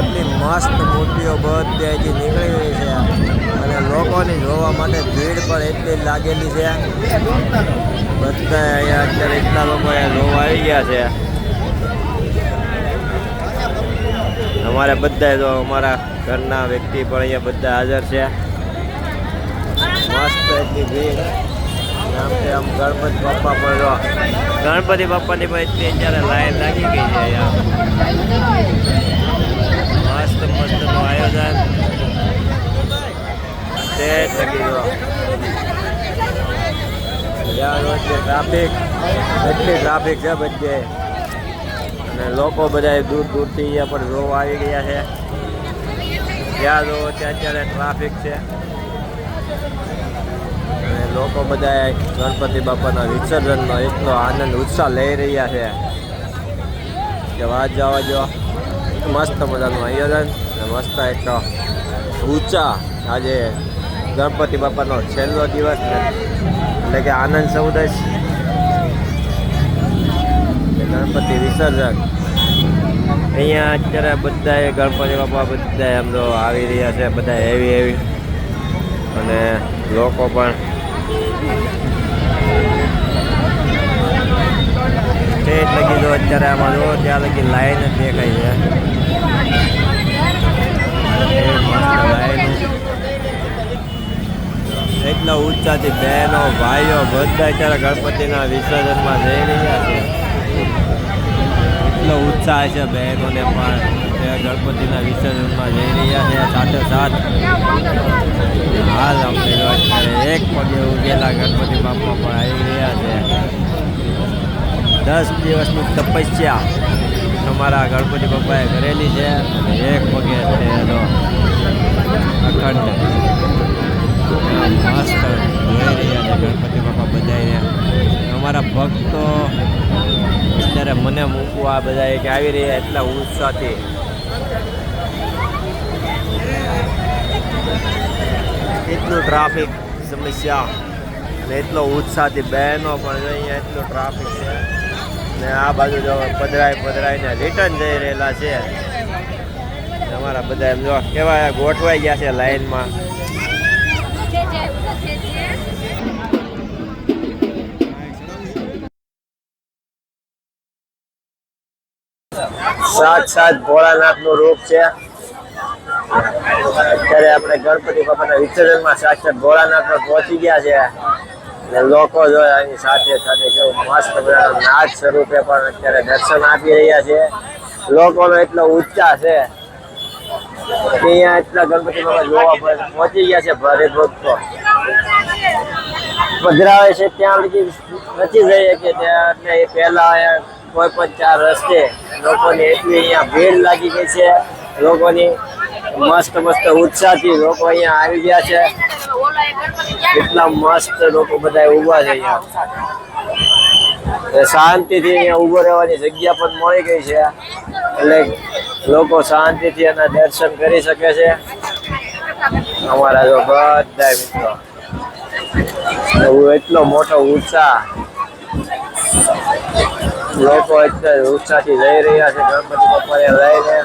એટલી મસ્ત મૂર્તિઓ બધી નીકળી રહી છે. અને લોકોની જોવા માટે ભીડ પણ એટલી જ લાગેલી છે. બધા અહીંયા અત્યારે એટલા લોકો જોવા આવી ગયા છે. અમારે બધા જો અમારા ઘરના વ્યક્તિ પણ અહીંયા બધા હાજર છે. મસ્ત એટલી ભીડ. આમ તે આમ ગણપતિ બાપા પણ ગણપતિ બાપાની પણ એટલી અત્યારે લાઈન લાગી ગઈ છે અહીંયા. મસ્ત મસ્તનું આયોજન ટ્રાફિક એટલી ટ્રાફિક છે બધે. અને લોકો બધા દૂર દૂરથી અહીંયા પણ જોવા આવી ગયા છે. ત્યાં જોવો ત્યાં અત્યારે ટ્રાફિક છે. અને લોકો બધા ગણપતિ બાપાના વિસર્જનનો એટલો આનંદ, ઉત્સાહ લઈ રહ્યા છે. કે વાત જવા જો મસ્ત મજાનું આયોજન અને મસ્ત એક ઊંચા આજે ગણપતિ બાપાનો છેલ્લો દિવસ એટલે કે આનંદ ચૌદશ ગણપતિ વિસર્જન. અહીંયા અત્યારે બધાએ ગણપતિ બાપા બધા એમ તો આવી રહ્યા છે બધા હેવી હેવી અને લોકો પણ સ્ટેજ લગી જો અત્યારે આમાં જો ત્યાં લગી લાઈન જ દેખાય છે. એટલા ઊંચાથી બહેનો, ભાઈઓ બધા અત્યારે ગણપતિના વિસર્જનમાં જઈ રહ્યા છે. એટલો ઉત્સાહ છે બહેનોને પણ. ગણપતિના વિસર્જનમાં જઈ રહ્યા છે. સાથે સાથ. હાલ અમને એક પગે ઉગેલા ગણપતિ બાપા પણ આવી રહ્યા છે. દસ દિવસની તપસ્યા અમારા ગણપતિ બાપાએ કરેલી છે. એક પગે છે એનો અખંડ. મસ્ત જોઈ રહ્યા છે ગણપતિ બાપા બધાને અમારા ભક્તો અત્યારે મને મૂકવા બધા કે આવી રહ્યા એટલા ઉત્સાહથી. એટલું ટ્રાફિક સમસ્યા અને એટલો ઉત્સાહથી બહેનો પણ અહીંયા એટલો ટ્રાફિક છે. ને આ બાજુ જો પધરાય પધરાઈને રિટર્ન જઈ રહેલા છે. અમારા બધા એમ જો કેવા ગોઠવાઈ ગયા છે લાઈનમાં. સાત સાત ભોળાનાથનું રૂપ છે. અત્યારે આપણે ગણપતિ બાપાના વિસર્જનમાં સાક્ષાત ભોળાનાથ પહોંચી ગયા છે. લોકો જો એની સાથે સાથે કેવું મસ્ત મજાનો નાચ સ્વરૂપે પણ અત્યારે દર્શન આપી રહ્યા છે. લોકોનો એટલો ઉત્સાહ છે અહીંયા એટલા ગણપતિ બાબા જોવા પહોંચી ગયા છે ભારે ભક્તો. પધરાવે છે ત્યાં સુધી નથી જઈએ કે ત્યાં એટલે એ પહેલા કોઈ પણ ચાર રસ્તે લોકોની એટલી અહીંયા ભીડ લાગી ગઈ છે. લોકોની મસ્ત મસ્ત ઉત્સાહથી લોકો અહીંયા આવી ગયા છે. એટલા મસ્ત લોકો બધા ઊભા છે અહીંયા. શાંતિથી અહીંયા ઊભો રહેવાની જગ્યા પણ મળી ગઈ છે. એટલે લોકો શાંતિથી એના દર્શન કરી શકે છે. અમારા જો બધા મિત્રો. એટલો મોટો ઉત્સાહ. લોકો એટલે ઉત્સાહથી જઈ રહ્યા છે. ગણપતિ બાપાને લઈને.